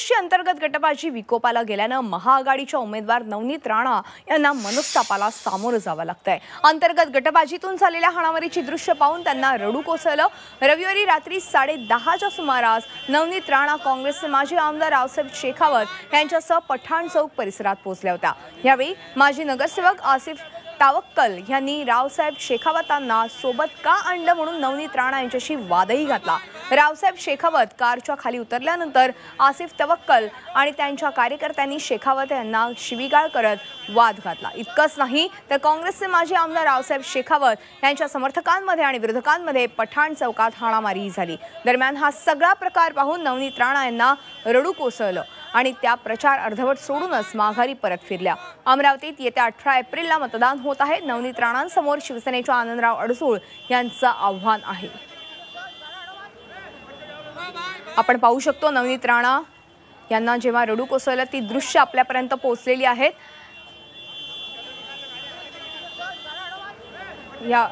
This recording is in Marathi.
काँग्रेसची अंतर्गत गटबाजी विकोपाला गेल्यानं महाआघाडीच्या उमेदवार नवनीत राणा यांना मनस्तापाला सामोरं जावं लागतंय. अंतर्गत गटबाजीतून झालेल्या हाणामारीची दृश्य पाहून त्यांना रडू कोसळलं. रविवारी रात्री साडे दहाच्या सुमारास नवनीत राणा काँग्रेसचे माजी आमदार रावसाहेब शेखावत यांच्यासह पठाण चौक परिसरात पोहोचल्या होत्या. यावेळी माजी नगरसेवक आसिफ तावक्कल यांनी रावसाहेब शेखावतांना सोबत का आणलं म्हणून नवनीत राणा यांच्याशी वादही घातला. रावसाहेब शेखावत कारच्या खाली उतरल्यानंतर आसिफ तवक्कल आणि त्यांच्या कार्यकर्त्यांनी शेखावत यांना शिवीगाळ करत वाद घातला. इतकंच नाही तर काँग्रेसचे माजी आमदार रावसाहेब शेखावत यांच्या समर्थकांमध्ये आणि विरोधकांमध्ये पठाण चौकात हाणामारी झाली. दरम्यान हा सगळा प्रकार पाहून नवनीत राणा यांना रडू कोसळलं आणि त्या प्रचार अर्धवट सोडूनच माघारी परत फिरल्या. अमरावतीत येत्या अठरा एप्रिलला मतदान होत आहे. नवनीत राणांसमोर शिवसेनेच्या आनंदराव अडसूळ यांचं आव्हान आहे. आपण पाहू शकतो नवनीत राणा यांना जेव्हा रडू कोसळलं ती दृश्य आपल्यापर्यंत पोहोचलेली आहेत या